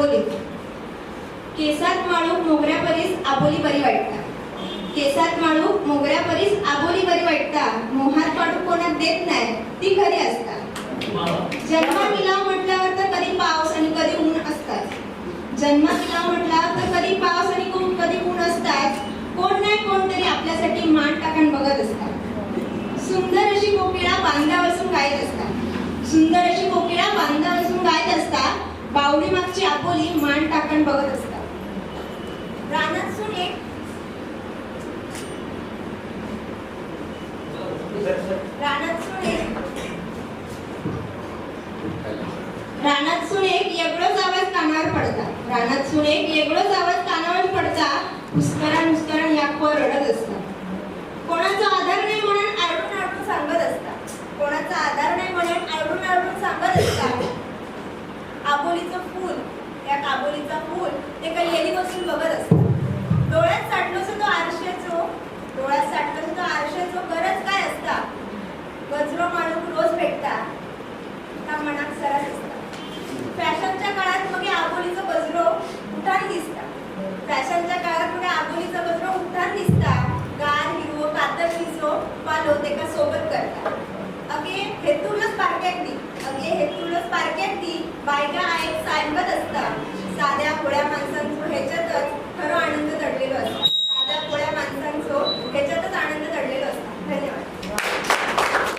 आबोली केसात माळू मोगऱ्या परीस आबोली बरी वाटता. केसात माळू मोगऱ्या परीस आबोली बरी वाटता. मोहात पाडू कोणात देत नाही ती खरी असता. जन्म मिलाव म्हटल्यावर तर कधी पाऊस आणि कधी ऊन असतात. जन्म मिलाव म्हटल्यावर तर कधी पाऊस आणि कधी ऊन असतात. कोण नाही कोण तरी आपल्यासाठी मान टाकण बघत असतात. सुंदर अशी कोकिळा बांधा बसून गायत असतात. सुंदर अशी कोकिळा बांधा बसून गायत असतात. बावडी मागची आपोली मान टाकण बघत असतात. रानात सुन एक रानात सुन एक रानात आवाज कानावर पडता रानात सुन एक वेगळंच आवाज कानावर पडता मुस्करा मुस्करा काबोलीचं फूल त्या काबोलीचं फूल ते काही बसून बघत असतात डोळ्यात साठलं तो आरशी बायका आयक सांगत असता